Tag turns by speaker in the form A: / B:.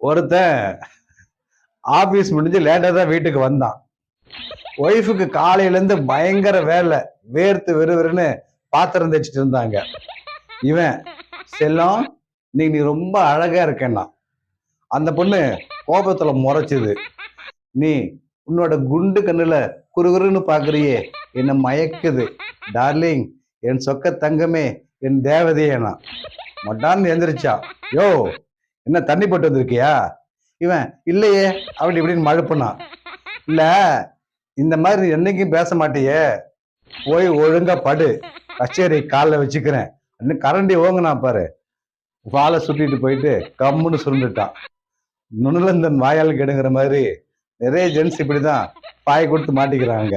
A: ஒருத்தன் ஆபீஸ் முடிஞ்சு லேட்டாக தான் வீட்டுக்கு வந்தான். ஒய்ஃபுக்கு காலையிலேருந்து பயங்கர வேலை வேர்த்து விறுவிறுன்னு பாத்திரம் தைச்சிட்டு இருந்தாங்க. இவன் செல்லம் நீ நீ ரொம்ப அழகா இருக்கேன்னா. அந்த பொண்ணு கோபத்துல முறைச்சுது. நீ உன்னோட குண்டு கண்ணுல குறுகுறுன்னு பாக்குறியே என்ன மயக்குது. டார்லிங் என் சொக்க தங்கமே என் தேவதையேனா மட்டான்னு எந்திரிச்சா யோ என்ன தண்ணி போட்டு வந்திருக்கியா? இவன் இல்லையே அப்படி இப்படின்னு மழுப்புனான் இல்ல இந்த மாதிரி என்னைக்கும் பேச மாட்டியே. போய் ஒழுங்கா படு. கச்சேரி காலில் வச்சுக்கிறேன். இன்னும் கரண்டி ஓங்குனா பாரு. வாழை சுட்டிட்டு போயிட்டு கம்முன்னு சுருண்டுட்டான். நுணுலந்தன் வாயால் கெடுங்கிற மாதிரி நிறைய ஜென்ஸ் இப்படிதான் பாய கொடுத்து மாட்டிக்கிறாங்க.